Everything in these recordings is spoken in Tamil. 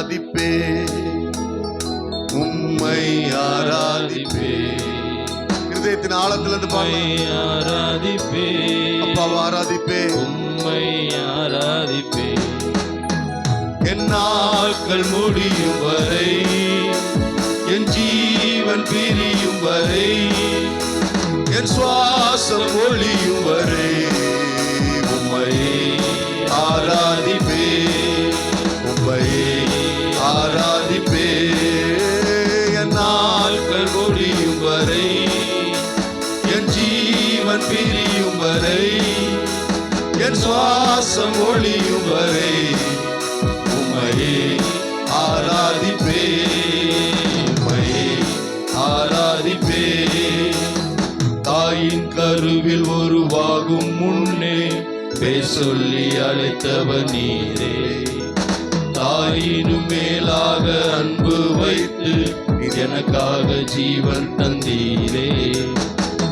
ஆராதிப்பே உம்மை ஆராதிப்பே. இருதயத்தின் ஆழத்திலிருந்து ஆராதிப்பே. அப்பாவை ஆராதிப்பே. உம்மை ஆராதிப்பே. என் நாட்கள் முடியும் வரை என் ஜீவன் பிரியும் வரை என் சுவாசம் ஒளியும் வரை என் சுவாசம் ஒளியும் வரை உமையே ஆராதிப்பே. உமையே ஆராதிப்பே. தாயின் கருவில் உருவாகும் முன்னே பேர் சொல்லி அழைத்தவர் நீரே. தாயினும் மேலாக அன்பு வைத்து எனக்காக ஜீவன் தந்தீரே.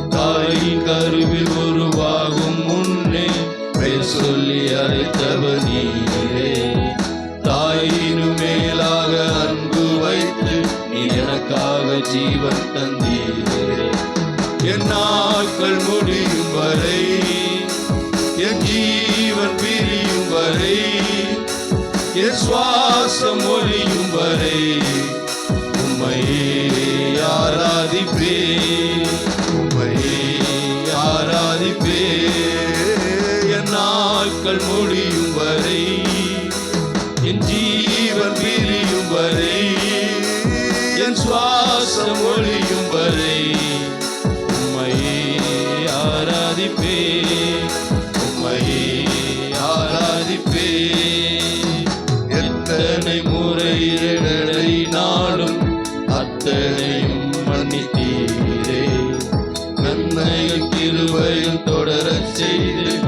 தாயின் கருவில் உருவாகும் சொல்லி அழைத்தவர் நீரே தாயினும் மேலாக அன்பு வைத்து நீ எனக்காக ஜீவன் தந்தீரே. என் நாட்கள் முடியும் வரை என் ஜீவன் பிரியும் வரை என் சுவாசம் ஒழியும் நாட்கள் முடியும் வரை என் ஜீவன் பிரியும் வரை என் சுவாசம் ஒழியும் வரை உம்மையே ஆராதிப்பே உம்மையே ஆராதிப்பே. எத்தனை முறையிடலை நாளும் அத்தனையும் மன்னித்தீரே. நன்மையும் கிருபையும் தொடரச் செய்தேன்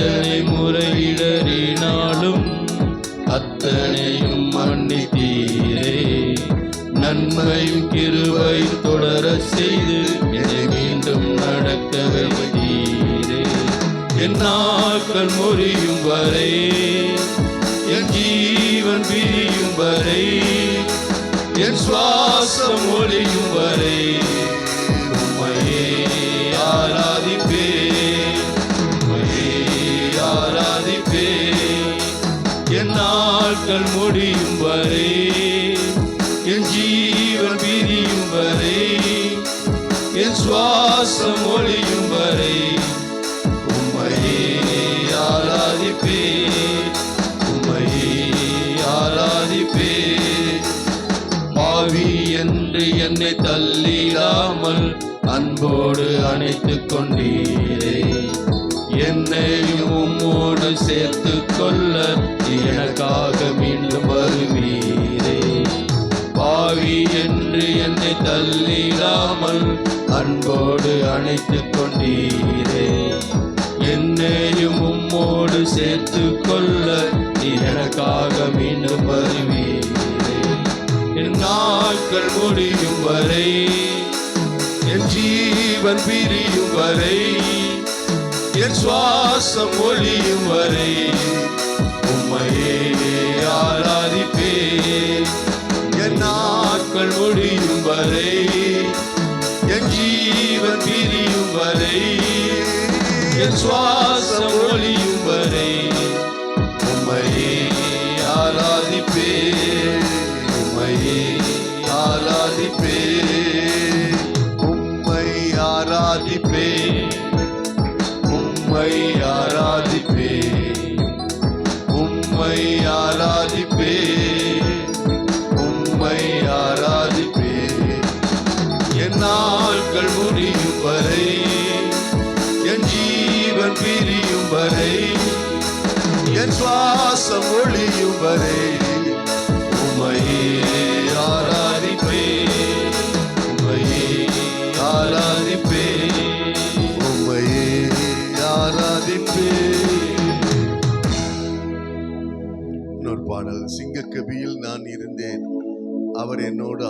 எத்தனை முறையிடறினாலும் அத்தனையும் மன்னித்தீரே. நன்மையும் கிருவை தொடர செய்து என்னை மீண்டும் நடக்க வைத்தீரே என் நாட்கள் முறியும் வரை என் ஜீவன் பிரியும் வரை என் சுவாசம் ஒளியும் வரை. ஜீவன் பிரியும் வரை என் சுவாசம் ஒளியும் வரை உம்மையே ஆராதிப்பே உம்மையே ஆராதிப்பே பாவி என்று என்னை தள்ளிடாமல் அன்போடு அணைத்துக் கொண்டீரே. என்னையும் உம்மோடு சேர்த்து கொள்ள எனக்காக மீண்டும் அன்போடு கொண்டீரே. என்னையும் உம்மோடு சேர்த்து கொள்ள நீ எனக்காக மீண்டும் வருவீரே. என் நாட்கள் முடியும் வரை என் ஜீவன் பிரியும் வரை என் சுவாசம் ஒளியும் வரை உம்மையே என் சுவாசம் ஒளியும் வரை உம்மையே ஆராதிப்பே உம்மையே ஆராதிப்பே உம்மை ஆராதிப்பே உம்மை ஆராதிப்பே உம்மை ஆராதிப்பே உம்மை ஆராதிப்பே என் நாட்கள் முடியும் வரை வரை. என் சுவாசம் ஒளியும் வரை. உமையே ஆராதிப்பே. உமையே ஆராதிப்பே. உமையே ஆராதிப்பே. இன்னொரு பாடல் சிங்கக்கபியில் நான் இருந்தேன். அவர் என்னோடு